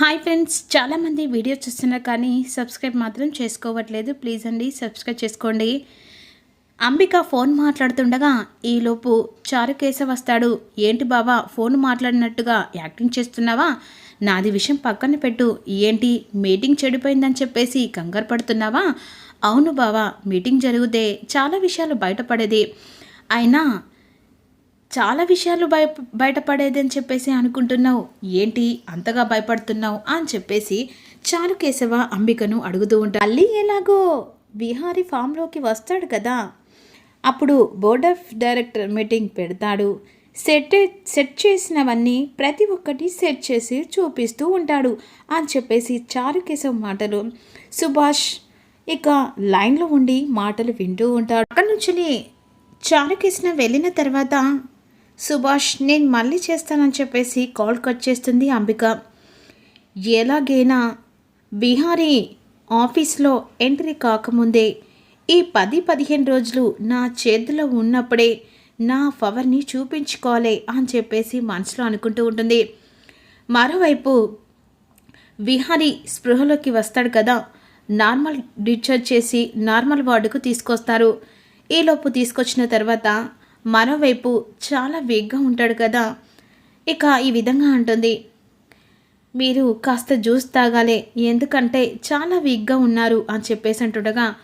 Hi friends చాలామంది video చూస్తున్నారు కానీ సబ్స్క్రైబ్ మాత్రం చేసుకోవట్లేదు. ప్లీజ్ అండి సబ్స్క్రైబ్ చేసుకోండి. అంబిక ఫోన్ మాట్లాడుతుండగా ఈలోపు చారుకేశ వస్తాడు ఏంటి బాబా ఫోన్ మాట్లాడినట్టుగా యాక్టింగ్ చేస్తున్నావా? నాది విషయం పక్కన పెట్టు. ఏంటి మీటింగ్ చెడిపోయిందని చెప్పేసి కంగారు పడుతున్నావా? అవును బావా మీటింగ్ జరిగితే చాలా విషయాలు బయటపడేది. అయినా చాలా విషయాలు భయ బయటపడేదని చెప్పేసి అనుకుంటున్నావు. ఏంటి? అంతగా భయపడుతున్నావు అని చెప్పేసి చాలు కేశవ అంబికను అడుగుతూ ఉంటాడు మళ్ళీ ఎలాగో విహారీ ఫామ్లోకి వస్తాడు కదా. అప్పుడు బోర్డ్ ఆఫ్ డైరెక్టర్ మీటింగ్ పెడతాడు. సెట్ సెట్ చేసినవన్నీ ప్రతి ఒక్కటి సెట్ చేసి చూపిస్తూ ఉంటాడు అని చెప్పేసి చారుకేశవ్ మాటలు. సుభాష్ ఇక లైన్లో ఉండి మాటలు వింటూ ఉంటాడు. అక్కడి నుంచి చారుకృష్ణ వెళ్ళిన తర్వాత సుభాష్ నేను మళ్ళీ చేస్తానని చెప్పేసి కాల్ కట్ చేస్తుంది అంబిక. ఎలాగైనా బీహారీ ఆఫీస్లో ఎంట్రీ కాకముందే ఈ పది పదిహేను రోజులు నా చేతిలో ఉన్నప్పుడే నా పవర్ని చూపించుకోవాలి అని చెప్పేసి మనసులో అనుకుంటూ ఉంటుంది. మరోవైపు విహారీ స్పృహలోకి వస్తాడు కదా. నార్మల్ డిశ్చార్జ్ చేసి నార్మల్ వార్డుకు తీసుకొస్తారు. ఈలోపు తీసుకొచ్చిన తర్వాత మరోవైపు చాలా వేగ్గా ఉంటాడు కదా. ఇక ఈ విధంగా అంటుంది. మీరు కాస్త జ్యూస్ తాగాలే ఎందుకంటే చాలా వీక్గా ఉన్నారు అని చెప్పేసి అంటుండగా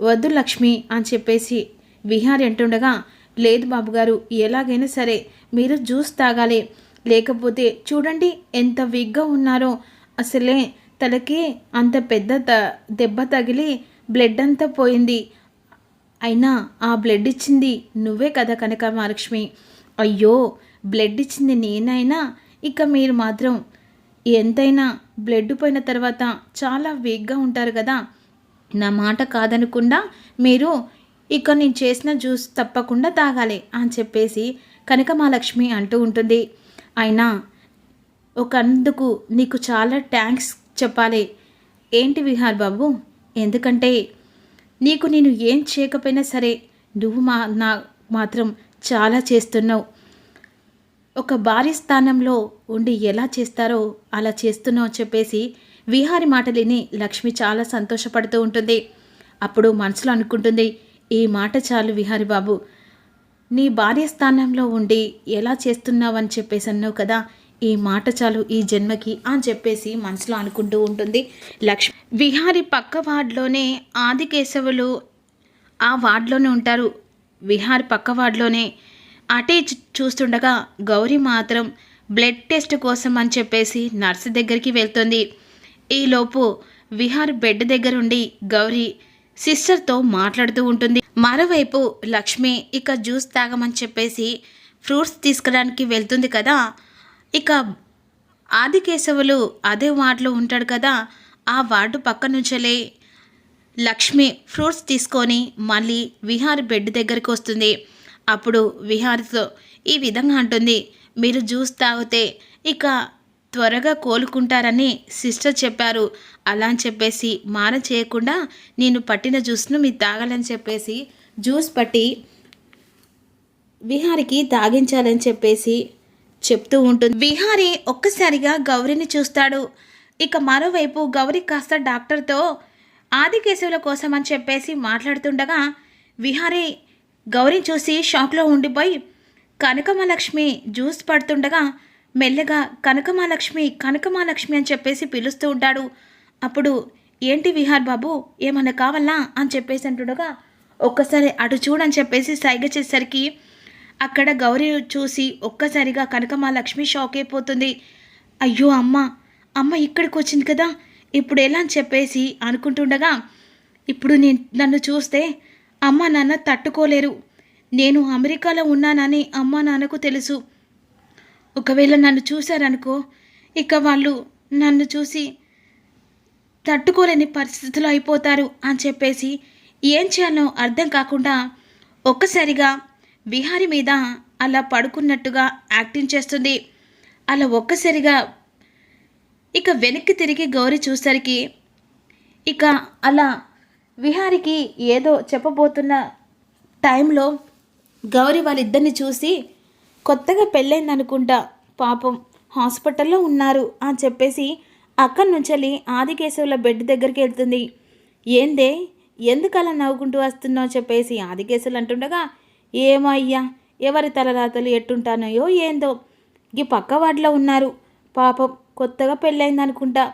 వద్దు లక్ష్మి అని చెప్పేసి విహారి అంటుండగా లేదు బాబుగారు ఎలాగైనా సరే మీరు జ్యూస్ తాగాలి లేకపోతే చూడండి ఎంత వీక్గా ఉన్నారో. అసలే తలకి అంత పెద్ద దెబ్బ తగిలి బ్లడ్ అంతా పోయింది. అయినా ఆ బ్లడ్ ఇచ్చింది నువ్వే కదా కనక మహాలక్ష్మి. అయ్యో బ్లడ్ ఇచ్చింది నేనైనా? ఇక మీరు మాత్రం ఎంతైనా బ్లడ్ పోయిన తర్వాత చాలా వీక్గా ఉంటారు కదా. నా మాట కాదనకుండా మీరు ఇక నేను చేసిన జ్యూస్ తప్పకుండా తాగాలి అని చెప్పేసి కనకమాలక్ష్మి అంటూ ఉంటుంది. అయినా ఒక అందుకు నీకు చాలా థ్యాంక్స్ చెప్పాలి. ఏంటి విహార్ బాబు? ఎందుకంటే నీకు నేను ఏం చేయకపోయినా సరే నువ్వు మా నా మాత్రం చాలా చేస్తున్నావు. ఒక భార్య స్థానంలో ఉండి ఎలా చేస్తారో అలా చేస్తున్నావు చెప్పేసి విహారి మాటలిని లక్ష్మి చాలా సంతోషపడుతూ ఉంటుంది. అప్పుడు మనసులో అనుకుంటుంది ఈ మాట చాలు విహారి బాబు. నీ భార్య స్థానంలో ఉండి ఎలా చేస్తున్నావని చెప్పేసి అన్నావు కదా ఈ మాట చాలు ఈ జన్మకి అని చెప్పేసి మనసులో అనుకుంటూ ఉంటుంది. లక్ష్మి విహారి పక్క వార్డులోనే ఆదికేశవులు ఆ వార్డులోనే ఉంటారు. విహారి పక్క వార్డులోనే అటే చూస్తుండగా గౌరీ మాత్రం బ్లడ్ టెస్ట్ కోసం అని చెప్పేసి నర్సు దగ్గరికి వెళ్తుంది. ఈలోపు విహార్ బెడ్ దగ్గర ఉండి గౌరీ సిస్టర్తో మాట్లాడుతూ ఉంటుంది. మరోవైపు లక్ష్మి ఇక జ్యూస్ తాగమని చెప్పేసి ఫ్రూట్స్ తీసుకురావడానికి వెళ్తుంది కదా. ఇక ఆదికేశవులు అదే వార్డులో ఉంటాడు కదా ఆ వార్డు పక్క నుంచలే లక్ష్మి ఫ్రూట్స్ తీసుకొని మళ్ళీ విహారి బెడ్ దగ్గరికి వస్తుంది. అప్పుడు విహారితో ఈ విధంగా అంటుంది మీరు జ్యూస్ తాగితే ఇక త్వరగా కోలుకుంటారని సిస్టర్ చెప్పారు. అలా అని చెప్పేసి మాన చేయకుండా నేను పట్టిన జ్యూస్ను మీరు తాగాలని చెప్పేసి జ్యూస్ పట్టి విహారికి తాగించాలని చెప్పేసి చెప్తూ ఉంటుంది. విహారీ ఒక్కసారిగా గౌరిని చూస్తాడు. ఇక మరోవైపు గౌరి కాస్త డాక్టర్తో ఆదికేశవుల కోసం అని చెప్పేసి మాట్లాడుతుండగా విహారీ గౌరిని చూసి షాక్లో ఉండిపోయి కనకమాలక్ష్మి జ్యూస్ పడుతుండగా మెల్లగా కనకమాలక్ష్మి కనకమాలక్ష్మి అని చెప్పేసి పిలుస్తూ ఉంటాడు. అప్పుడు ఏంటి విహార్ బాబు ఏమన్నా కావాలా అని చెప్పేసి అంటుండగా ఒక్కసారి అటు చూడని చెప్పేసి సైగ చేసేసరికి అక్కడ గౌరీ చూసి ఒక్కసారిగా కనకమాలక్ష్మి షాక్ అయిపోతుంది. అయ్యో అమ్మ అమ్మ ఇక్కడికి వచ్చింది కదా ఇప్పుడు ఎలా అని చెప్పేసి అనుకుంటుండగా ఇప్పుడు నేను నన్ను చూస్తే అమ్మ నాన్న తట్టుకోలేరు. నేను అమెరికాలో ఉన్నానని అమ్మ నాన్నకు తెలుసు. ఒకవేళ నన్ను చూశారనుకో ఇక వాళ్ళు నన్ను చూసి తట్టుకోలేని పరిస్థితులు అయిపోతారు అని చెప్పేసి ఏం చేయాలో అర్థం కాకుండా ఒక్కసారిగా విహారి మీద అలా పడుకున్నట్టుగా యాక్టింగ్ చేస్తుంది. అలా ఒక్కసారిగా ఇక వెనక్కి తిరిగి గౌరీ చూసరికి ఇక అలా విహారికి ఏదో చెప్పబోతున్న టైంలో గౌరీ వాళ్ళిద్దరిని చూసి కొత్తగా పెళ్ళైంది అనుకుంటా పాపం హాస్పిటల్లో ఉన్నారు అని చెప్పేసి అక్కడి నుంచి ఆదికేశవుల బెడ్ దగ్గరికి వెళ్తుంది. ఏందే? ఎందుకు అలా నవ్వుకుంటూ వస్తున్నావు చెప్పేసి ఆదికేశవులు అంటుండగా ఏమో అయ్యా ఎవరి తలరాతలు ఎట్టుంటానయో ఏందో. ఈ పక్క వాడిలో ఉన్నారు. పాపం కొత్తగా పెళ్ళైంది అనుకుంటా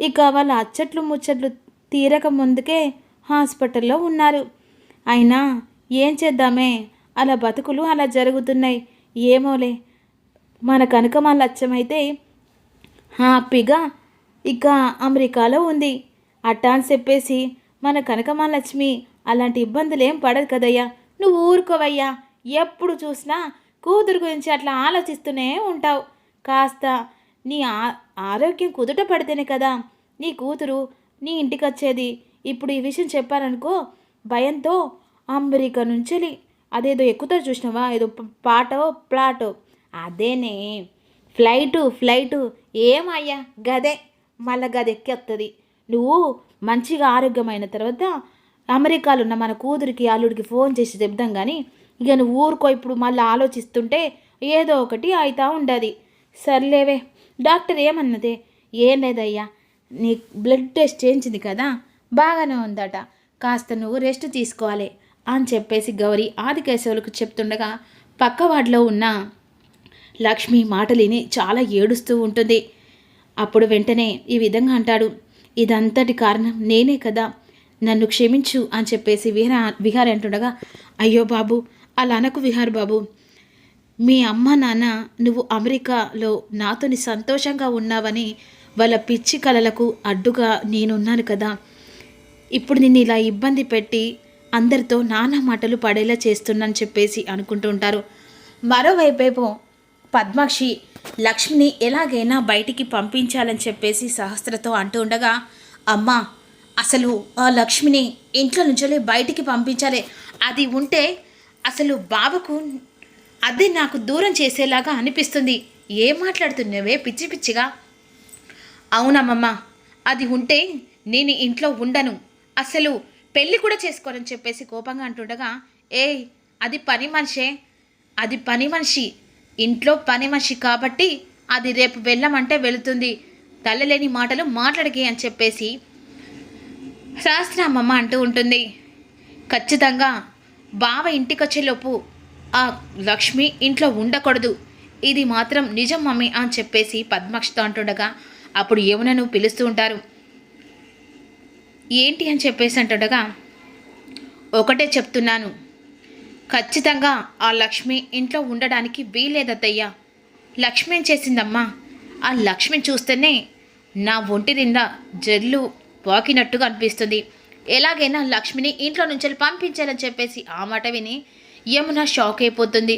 ఇక వాళ్ళ అచ్చట్లు ముచ్చట్లు తీరక ముందుకే హాస్పిటల్లో ఉన్నారు. అయినా ఏం చేద్దామే? అలా బతుకులు అలా జరుగుతున్నాయి. ఏమోలే. మన కనుక మా లక్ష్యమైతే హ్యాపీగా ఇక అమెరికాలో ఉంది. అట్టా అని చెప్పేసి మన కనకమాలక్ష్మి అలాంటి ఇబ్బందులు ఏం పడదు కదయ్యా. నువ్వు ఊరుకోవయ్యా. ఎప్పుడు చూసినా కూతురు గురించి అట్లా ఆలోచిస్తూనే ఉంటావు. కాస్త నీ ఆ- ఆరోగ్యం కుదుట పడితేనే కదా నీ కూతురు నీ ఇంటికి వచ్చేది ఇప్పుడు ఈ విషయం చెప్పారనుకో భయంతో అమెరికా నుంచి అదేదో ఎక్కుతారు చూసినావా? ఏదో పాటో ప్లాటో. అదేనే. Flight flight. ఏమయ్యా? గదే. మళ్ళా గది ఎక్కేస్తుంది నువ్వు మంచిగా ఆరోగ్యమైన తర్వాత అమెరికాలో ఉన్న మన కూతురికి అల్లుడికి ఫోన్ చేసి చెప్దాం కానీ ఇక నువ్వు ఊరుకో ఇప్పుడు మళ్ళీ ఆలోచిస్తుంటే ఏదో ఒకటి అవుతా ఉండదు. సర్లేవే డాక్టర్ ఏమన్నదే? ఏం లేదయ్యా నీ బ్లడ్ టెస్ట్ చేయించింది కదా బాగానే ఉందట కాస్త నువ్వు రెస్ట్ తీసుకోవాలి అని చెప్పేసి గౌరీ ఆదికేశవులకు చెప్తుండగా పక్క వాడిలో ఉన్న లక్ష్మి మాటలిని చాలా ఏడుస్తూ ఉంటుంది. అప్పుడు వెంటనే ఈ విధంగా అంటాడు ఇదంతటి కారణం నేనే కదా నన్ను క్షమించు అని చెప్పేసి విహార విహారి అంటుండగా అయ్యో బాబు అలా అనకు విహార్ బాబు. మీ అమ్మ నాన్న నువ్వు అమెరికాలో నాతోని సంతోషంగా ఉన్నావని వాళ్ళ పిచ్చి కలలకు అడ్డుగా నేనున్నాను కదా. ఇప్పుడు నిన్ను ఇలా ఇబ్బంది పెట్టి అందరితో నానా మాటలు పడేలా చేస్తున్నాను చెప్పేసి అనుకుంటూ ఉంటారు. మరోవైపేమో పద్మాక్షి లక్ష్మిని ఎలాగైనా బయటికి పంపించాలని చెప్పేసి సహస్రతో అంటూ ఉండగా అమ్మా అసలు ఆ లక్ష్మిని ఇంట్లో నుంచి బయటికి పంపించాలి. అది ఉంటే అసలు బాబుకు అది నాకు దూరం చేసేలాగా అనిపిస్తుంది. ఏం మాట్లాడుతున్నావే? పిచ్చి పిచ్చిగా. అవునమ్మమ్మ అది ఉంటే నేను ఇంట్లో ఉండను. అసలు పెళ్ళి కూడా చేసుకోనని చెప్పేసి కోపంగా అంటుండగా ఏ అది పని మనిషే. అది పని మనిషి. ఇంట్లో పని మనిషి కాబట్టి అది రేపు వెళ్ళమంటే వెళుతుంది. తల్లలేని మాటలు మాట్లాడకే అని చెప్పేసి శాస్త్రమ్మమ్మ అంటూ ఉంటుంది. ఖచ్చితంగా బావ ఇంటికొచ్చేలోపు ఆ లక్ష్మి ఇంట్లో ఉండకూడదు. ఇది మాత్రం నిజం మమ్మీ అని చెప్పేసి పద్మాక్షితో అంటుండగా అప్పుడు యమునను పిలుస్తూ ఉంటారు. ఏంటి అని చెప్పేసి అంటుండగా ఒకటే చెప్తున్నాను. ఖచ్చితంగా ఆ లక్ష్మి ఇంట్లో ఉండడానికి వీలేదత్తయ్యా లక్ష్మి ఏం చేసిందమ్మా? ఆ లక్ష్మిని చూస్తేనే నా ఒంటి నిండా జల్లు వాకినట్టుగా అనిపిస్తుంది. ఎలాగైనా లక్ష్మిని ఇంట్లో నుంచి పంపించాలని చెప్పేసి ఆ మాట విని యమున షాక్ అయిపోతుంది.